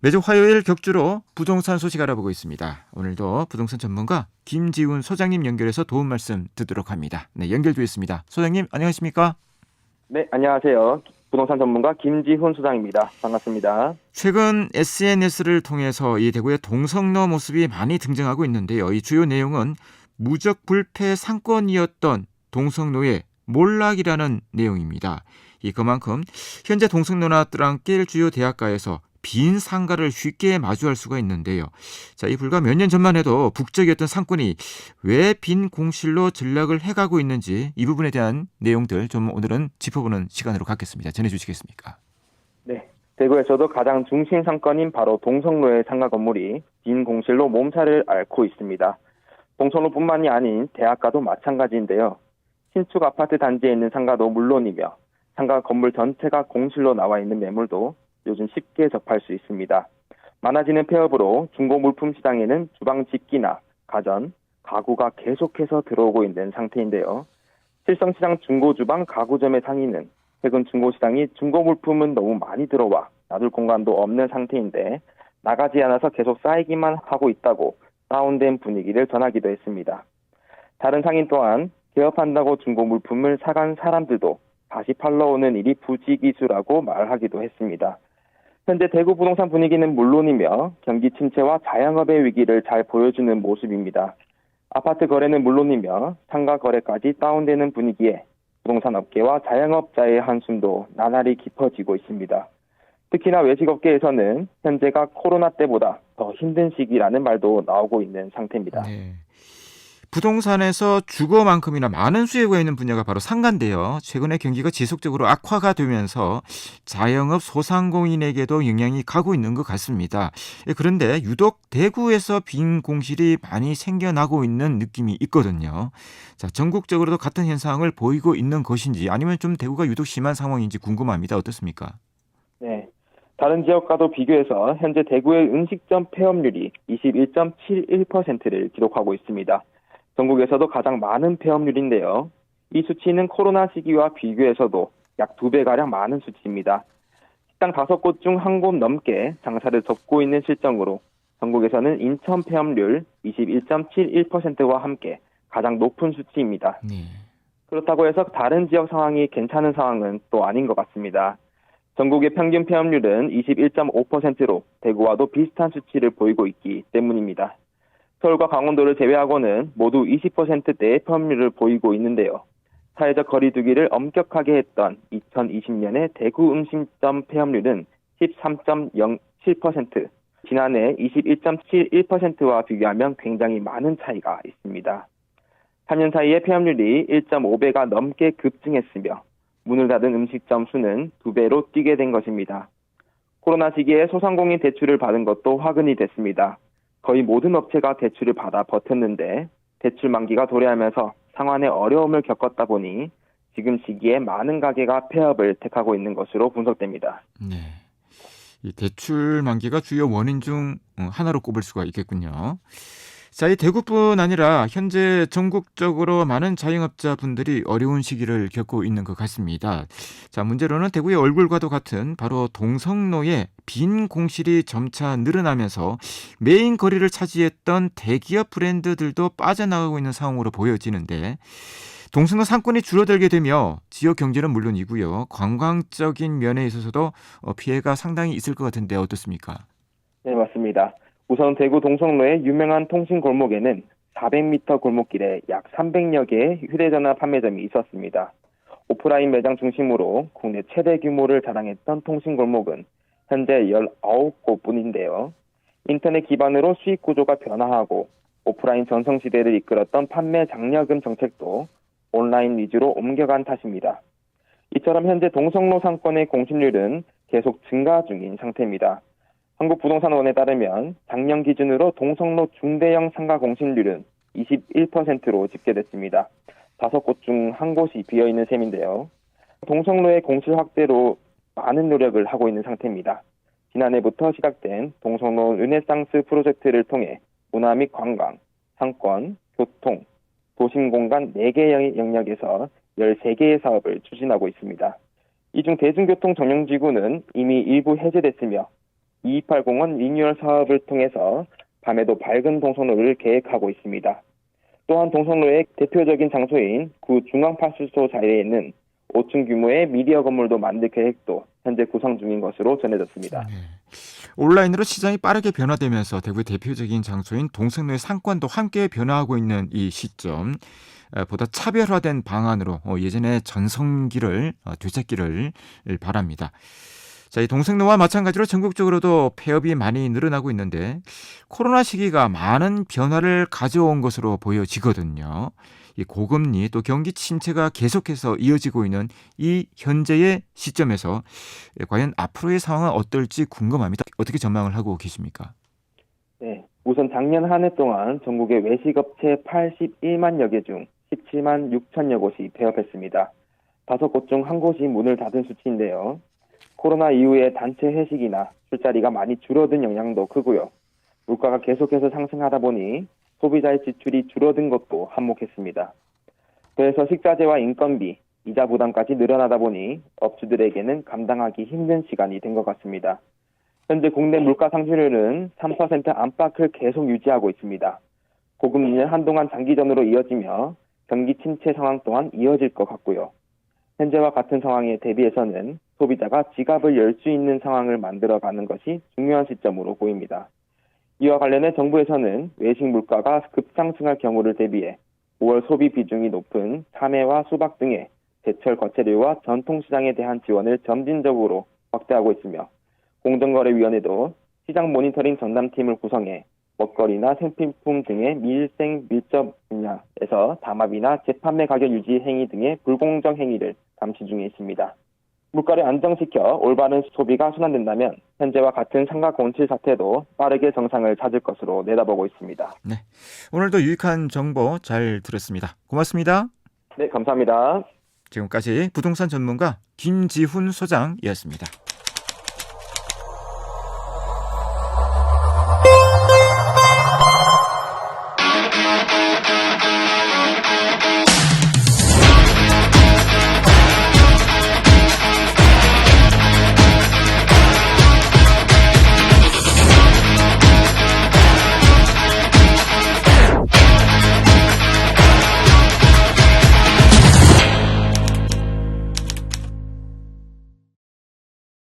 매주 화요일 격주로 부동산 소식 알아보고 있습니다. 오늘도 부동산 전문가 김지훈 소장님 연결해서 도움 말씀 듣도록 합니다. 네, 연결되어 있습니다. 소장님 안녕하십니까? 네, 안녕하세요. 부동산 전문가 김지훈 소장입니다. 반갑습니다. 최근 SNS를 통해서 이 대구의 동성로 모습이 많이 등장하고 있는데요. 이 주요 내용은 무적 불패 상권이었던 동성로의 몰락이라는 내용입니다. 이 그만큼 현재 동성로나 뜨랑길 주요 대학가에서 빈 상가를 쉽게 마주할 수가 있는데요. 자, 이 불과 몇 년 전만 해도 북적이었던 상권이 왜 빈 공실로 전락을 해가고 있는지 이 부분에 대한 내용들 좀 오늘은 짚어보는 시간으로 갖겠습니다. 전해주시겠습니까? 네, 대구에서도 가장 중심 상권인 바로 동성로의 상가 건물이 빈 공실로 몸살을 앓고 있습니다. 동성로뿐만이 아닌 대학가도 마찬가지인데요. 신축 아파트 단지에 있는 상가도 물론이며 상가 건물 전체가 공실로 나와 있는 매물도 요즘 쉽게 접할 수 있습니다. 많아지는 폐업으로 중고 물품 시장에는 주방 집기나 가전, 가구가 계속해서 들어오고 있는 상태인데요. 실성시장 중고주방 가구점의 상위는 최근 중고시장이 중고 물품은 너무 많이 들어와 놔둘 공간도 없는 상태인데 나가지 않아서 계속 쌓이기만 하고 있다고 다운된 분위기를 전하기도 했습니다. 다른 상인 또한 개업한다고 중고 물품을 사간 사람들도 다시 팔러 오는 일이 부지기수라고 말하기도 했습니다. 현재 대구 부동산 분위기는 물론이며 경기 침체와 자영업의 위기를 잘 보여주는 모습입니다. 아파트 거래는 물론이며 상가 거래까지 다운되는 분위기에 부동산 업계와 자영업자의 한숨도 나날이 깊어지고 있습니다. 특히나 외식업계에서는 현재가 코로나 때보다 더 힘든 시기라는 말도 나오고 있는 상태입니다. 네. 부동산에서 주거만큼이나 많은 수요가 있는 분야가 바로 상가인데요. 최근에 경기가 지속적으로 악화가 되면서 자영업 소상공인에게도 영향이 가고 있는 것 같습니다. 예, 그런데 유독 대구에서 빈 공실이 많이 생겨나고 있는 느낌이 있거든요. 자, 전국적으로도 같은 현상을 보이고 있는 것인지 아니면 좀 대구가 유독 심한 상황인지 궁금합니다. 어떻습니까? 네. 다른 지역과도 비교해서 현재 대구의 음식점 폐업률이 21.71%를 기록하고 있습니다. 전국에서도 가장 많은 폐업률인데요. 이 수치는 코로나 시기와 비교해서도 약두 배가량 많은 수치입니다. 식당 다섯 곳중 한 곳 넘게 장사를 접고 있는 실정으로 전국에서는 인천 폐업률 21.71%와 함께 가장 높은 수치입니다. 네. 그렇다고 해서 다른 지역 상황이 괜찮은 상황은 또 아닌 것 같습니다. 전국의 평균 폐업률은 21.5%로 대구와도 비슷한 수치를 보이고 있기 때문입니다. 서울과 강원도를 제외하고는 모두 20%대의 폐업률을 보이고 있는데요. 사회적 거리두기를 엄격하게 했던 2020년의 대구 음식점 폐업률은 13.07%, 지난해 21.71%와 비교하면 굉장히 많은 차이가 있습니다. 3년 사이에 폐업률이 1.5배가 넘게 급증했으며 문을 닫은 음식점 수는 두 배로 뛰게 된 것입니다. 코로나 시기에 소상공인 대출을 받은 것도 화근이 됐습니다. 거의 모든 업체가 대출을 받아 버텼는데 대출 만기가 도래하면서 상환에 어려움을 겪었다 보니 지금 시기에 많은 가게가 폐업을 택하고 있는 것으로 분석됩니다. 네. 이 대출 만기가 주요 원인 중 어, 하나로 꼽을 수가 있겠군요. 자, 이 대구뿐 아니라 현재 전국적으로 많은 자영업자분들이 어려운 시기를 겪고 있는 것 같습니다. 자, 문제로는 대구의 얼굴과도 같은 바로 동성로에 빈 공실이 점차 늘어나면서 메인 거리를 차지했던 대기업 브랜드들도 빠져나가고 있는 상황으로 보여지는데 동성로 상권이 줄어들게 되며 지역 경제는 물론이고요. 관광적인 면에 있어서도 어, 피해가 상당히 있을 것 같은데 어떻습니까? 네, 맞습니다. 우선 대구 동성로의 유명한 통신 골목에는 400m 골목길에 약 300여 개의 휴대전화 판매점이 있었습니다. 오프라인 매장 중심으로 국내 최대 규모를 자랑했던 통신 골목은 현재 19곳 뿐인데요. 인터넷 기반으로 수익 구조가 변화하고 오프라인 전성 시대를 이끌었던 판매 장려금 정책도 온라인 위주로 옮겨간 탓입니다. 이처럼 현재 동성로 상권의 공실률은 계속 증가 중인 상태입니다. 한국부동산원에 따르면 작년 기준으로 동성로 중대형 상가 공실률은 21%로 집계됐습니다. 다섯 곳 중 한 곳이 비어 있는 셈인데요. 동성로의 공실 확대로 많은 노력을 하고 있는 상태입니다. 지난해부터 시작된 동성로 르네상스 프로젝트를 통해 문화 및 관광, 상권, 교통, 도심 공간 4개 영역에서 13개의 사업을 추진하고 있습니다. 이 중 대중교통 전용지구는 이미 일부 해제됐으며 2280원 리뉴얼 사업을 통해서 밤에도 밝은 동성로를 계획하고 있습니다. 또한 동성로의 대표적인 장소인 구 중앙파출소 자리에 있는 5층 규모의 미디어 건물도 만들 계획도 현재 구상 중인 것으로 전해졌습니다. 네. 온라인으로 시장이 빠르게 변화되면서 대구의 대표적인 장소인 동성로의 상권도 함께 변화하고 있는 이 시점 에, 보다 차별화된 방안으로 어, 예전의 전성기를 어, 되찾기를 바랍니다. 자, 이 동성로와 마찬가지로 전국적으로도 폐업이 많이 늘어나고 있는데 코로나 시기가 많은 변화를 가져온 것으로 보여지거든요. 이 고금리 또 경기 침체가 계속해서 이어지고 있는 이 현재의 시점에서 예, 과연 앞으로의 상황은 어떨지 궁금합니다. 어떻게 전망을 하고 계십니까? 네, 우선 작년 한 해 동안 전국의 외식업체 81만여 개 중 17만 6천여 곳이 폐업했습니다. 다섯 곳 중 한 곳이 문을 닫은 수치인데요. 코로나 이후에 단체 회식이나 술자리가 많이 줄어든 영향도 크고요. 물가가 계속해서 상승하다 보니 소비자의 지출이 줄어든 것도 한몫했습니다. 그래서 식자재와 인건비, 이자 부담까지 늘어나다 보니 업주들에게는 감당하기 힘든 시간이 된 것 같습니다. 현재 국내 물가 상승률은 3% 안팎을 계속 유지하고 있습니다. 고금리는 한동안 장기전으로 이어지며 경기 침체 상황 또한 이어질 것 같고요. 현재와 같은 상황에 대비해서는 소비자가 지갑을 열 수 있는 상황을 만들어가는 것이 중요한 시점으로 보입니다. 이와 관련해 정부에서는 외식 물가가 급상승할 경우를 대비해 5월 소비 비중이 높은 참외와 수박 등의 제철 거채류와 전통시장에 대한 지원을 점진적으로 확대하고 있으며 공정거래위원회도 시장 모니터링 전담팀을 구성해 먹거리나 생필품 등의 밀생 밀접 분야에서 담합이나 재판매 가격 유지 행위 등의 불공정 행위를 감시 중에 있습니다. 물가를 안정시켜 올바른 소비가 순환된다면 현재와 같은 삼각 온실 사태도 빠르게 정상을 찾을 것으로 내다보고 있습니다. 오늘도 유익한 정보 잘 들었습니다. 고맙습니다. 네, 감사합니다. 지금까지 부동산 전문가 김지훈 소장이었습니다.